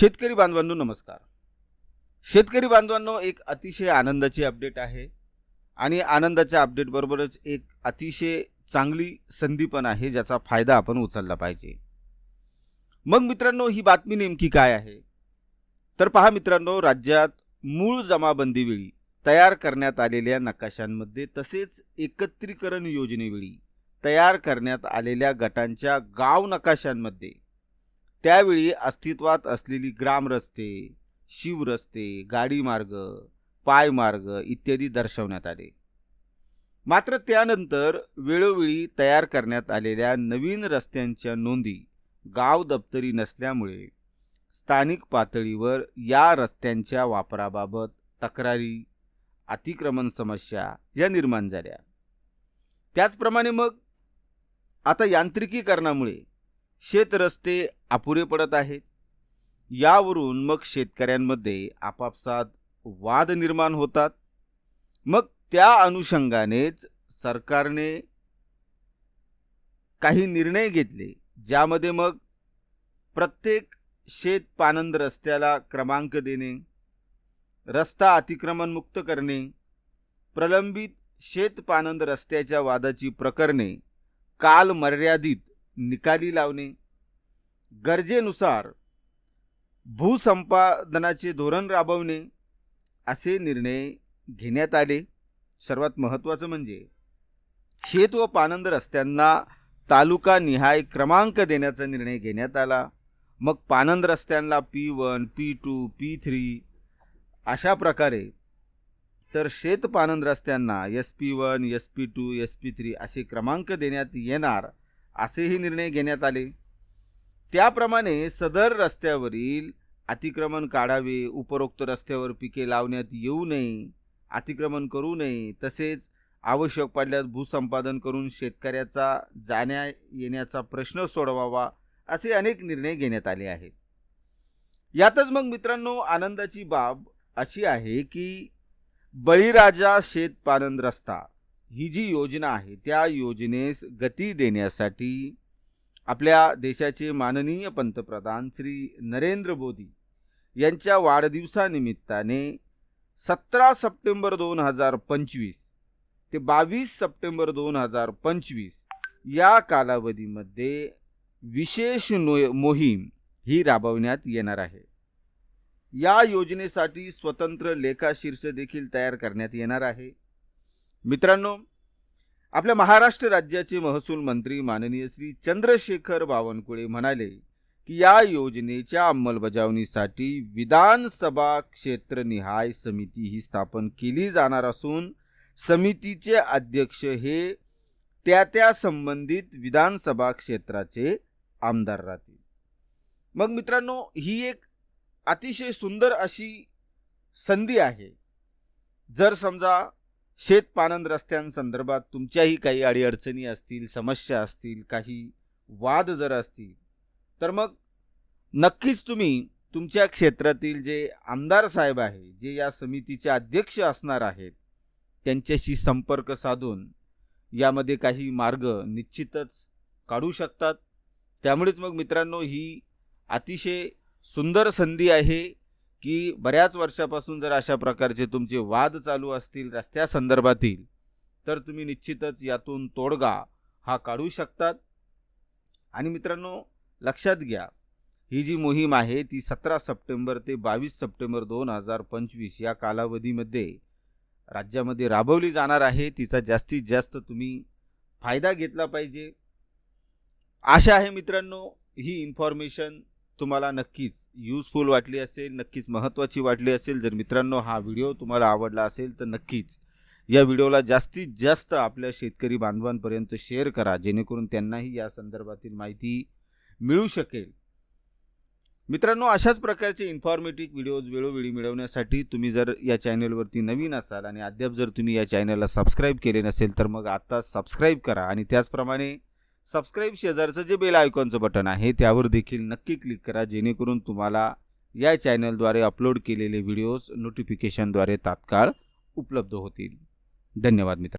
शेतकरी बांधवांनो नमस्कार. शेतकरी बांधवांनो एक अतिशय आनंदाची अपडेट आहे. आणि आनंदाच्या अपडेटबरोबरच एक अतिशय चांगली संधी पण आहे ज्याचा फायदा आपण उचलला पाहिजे. मग मित्रांनो ही बातमी नेमकी काय आहे? तर पहा मित्रांनो राज्यात मूळ जमाबंदीवेळी तयार करण्यात आलेल्या नकाशांमध्ये तसेच एकत्रीकरण योजनेवेळी तयार करण्यात आलेल्या गटांच्या गाव नकाशांमध्ये त्यावेळी अस्तित्वात असलेली ग्राम रस्ते शिवरस्ते गाडीमार्ग पायमार्ग इत्यादी दर्शवण्यात आले. मात्र त्यानंतर वेळोवेळी तयार करण्यात आलेल्या नवीन रस्त्यांच्या नोंदी गाव दप्तरी नसल्यामुळे स्थानिक पातळीवर या रस्त्यांच्या वापराबाबत तक्रारी अतिक्रमण समस्या या निर्माण झाल्या. त्याचप्रमाणे मग आता यांत्रिकीकरणामुळे शेतरस्ते अपुरे पडत आहेत. यावरून मग शेतकऱ्यांमध्ये आपापसात वाद निर्माण होतात. मग त्या अनुषंगानेच सरकारने काही निर्णय घेतले ज्यामध्ये मग प्रत्येक शेत पानंद रस्त्याला क्रमांक देणे रस्ता अतिक्रमण मुक्त करणे प्रलंबित शेत पानंद रस्त्याच्या वादाची प्रकरणे काल मर्यादित निकाली लावणे गरजेनुसार भूसंपादनाचे धोरण राबवणे असे निर्णय घेण्यात आले. सर्वात महत्त्वाचं म्हणजे शेत व पानंद रस्त्यांना तालुका निहाय क्रमांक देण्याचा निर्णय घेण्यात आला. मग पानंद रस्त्यांना P one P two P three अशा प्रकारे तर शेत पानंद रस्त्यांना S P one S P two S P three असे क्रमांक देण्यात येणार असेही निर्णय घेण्यात आले. त्याप्रमाणे सदर रस्त्यावरील अतिक्रमण काढावे उपरोक्त रस्त्यावर पिके लावण्यात येऊ नये अतिक्रमण करू नये तसेच आवश्यक पडल्यास भूसंपादन करून शेतकऱ्याचा जाण्या येण्याचा प्रश्न सोडवावा असे अनेक निर्णय घेण्यात आले आहेत. यातच मग मित्रांनो आनंदाची बाब अशी आहे की बळीराजा शेत पानंद रस्ता ही जी योजना आहे त्या योजनेस गती देण्यासाठी आपल्या देशाचे माननीय पंतप्रधान श्री नरेंद्र मोदी यांच्या वाढदिवसानिमित्ताने सतरा सप्टेंबर दोन हजार पंचवीस ते बावीस सप्टेंबर दोन हजार पंचवीस या कालावधीमध्ये विशेष नो मोहीम ही राबवण्यात येणार आहे. या योजनेसाठी स्वतंत्र लेखाशीर्ष देखील तयार करण्यात येणार आहे. मित्रांनो आपल्या महाराष्ट्र राज्याचे महसूल मंत्री माननीय श्री चंद्रशेखर बावनकुळे म्हणाले की या योजनेच्या अंमलबजावणीसाठी विधानसभा क्षेत्रनिहाय समिती ही स्थापन केली जाणार असून समितीचे अध्यक्ष हे त्या त्या संबंधित विधानसभा क्षेत्राचे आमदार राहतील. मग मित्रांनो ही एक अतिशय सुंदर अशी संधी आहे. जर समजा शेत रस्त्यांसंदर्भात तुमच्याही काही अडीअडचणी असतील समस्या असतील काही वाद जर असतील तर मग नक्कीच तुम्ही तुमच्या क्षेत्रातील जे आमदार साहेब आहे जे या समितीचे अध्यक्ष असणार आहेत त्यांच्याशी संपर्क साधून यामध्ये काही मार्ग निश्चितच काढू शकतात. त्यामुळेच मग मित्रांनो ही अतिशय सुंदर संधी आहे. की बऱ्याच वर्षापासून जर अशा प्रकारचे तुमचे वाद चालू असतील रस्त्या संदर्भातील तर तुम्ही निश्चितच यातून तोडगा हा काढू शकतात. आणि मित्रांनो लक्षात घ्या ही जी मोहीम आहे ती सतरा सप्टेंबर ते बावीस सप्टेंबर दोन हजार पंचवीस या कालावधीमध्ये राज्यामध्ये राबवली जाणार आहे. तिचा जास्तीत जास्त तुम्ही फायदा घेतला पाहिजे. आशा आहे मित्रांनो ही इन्फॉर्मेशन तुम्हाला नक्कीच यूजफुल वाटली असेल नक्कीच महत्त्वाची वाटली असेल. जर मित्रांनो हा व्हिडिओ तुम्हाला आवडला असेल तर नक्कीच या व्हिडिओला जास्तीत जास्त आपल्या शेतकरी बांधवांपर्यंत शेअर करा. जेणेकरून त्यांनाही या संदर्भातील माहिती मिळू शकेल. मित्रांनो अशाच प्रकारचे इन्फॉर्मेटिव्ह व्हिडिओज वेळोवेळी मिळवण्यासाठी तुम्ही जर या चॅनलवरती नवीन असाल आणि अद्याप जर तुम्ही या चॅनलला सबस्क्राईब केले नसेल तर मग आत्ता सबस्क्राईब करा. आणि त्याचप्रमाणे सबस्क्राईब शेजारचं जे बेल आयकॉनचं बटन आहे त्यावर देखील नक्की क्लिक करा जेणेकरून तुम्हाला या चॅनलद्वारे अपलोड केलेले व्हिडिओज नोटिफिकेशनद्वारे तात्काळ उपलब्ध होतील. धन्यवाद मित्र